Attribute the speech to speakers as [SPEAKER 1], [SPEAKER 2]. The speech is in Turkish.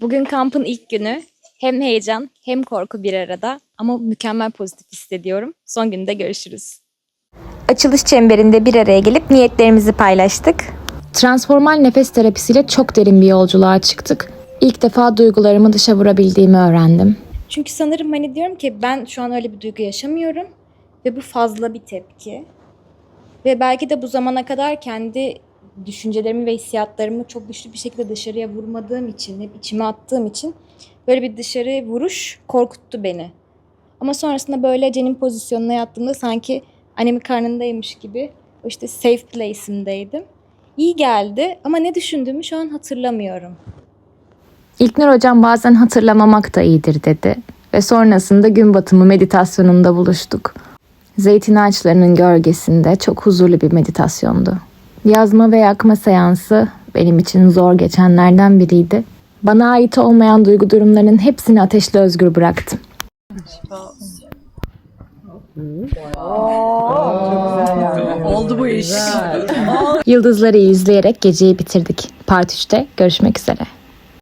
[SPEAKER 1] Bugün kampın ilk günü. Hem heyecan hem korku bir arada ama mükemmel pozitif hissediyorum. Son günde görüşürüz. Açılış çemberinde bir araya gelip niyetlerimizi paylaştık.
[SPEAKER 2] Transformal nefes terapisiyle çok derin bir yolculuğa çıktık. İlk defa duygularımı dışa vurabildiğimi öğrendim.
[SPEAKER 1] Çünkü sanırım hani diyorum ki ben şu an öyle bir duygu yaşamıyorum ve bu fazla bir tepki. Ve belki de bu zamana kadar kendi düşüncelerimi ve hissiyatlarımı çok güçlü bir şekilde dışarıya vurmadığım için, hep içime attığım için böyle bir dışarı vuruş korkuttu beni. Ama sonrasında böyle Cen'in pozisyonuna yattığımda sanki annemin karnındaymış gibi işte safe place'imdeydim. İyi geldi ama ne düşündüğümü şu an hatırlamıyorum.
[SPEAKER 2] İlknur hocam bazen hatırlamamak da iyidir dedi. Ve sonrasında gün batımı meditasyonunda buluştuk. Zeytin ağaçlarının gölgesinde çok huzurlu bir meditasyondu. Yazma ve yakma seansı benim için zor geçenlerden biriydi. Bana ait olmayan duygu durumlarının hepsini ateşle özgür bıraktım.
[SPEAKER 3] Oldu bu iş.
[SPEAKER 2] Yıldızları izleyerek geceyi bitirdik. Part 3'te görüşmek üzere.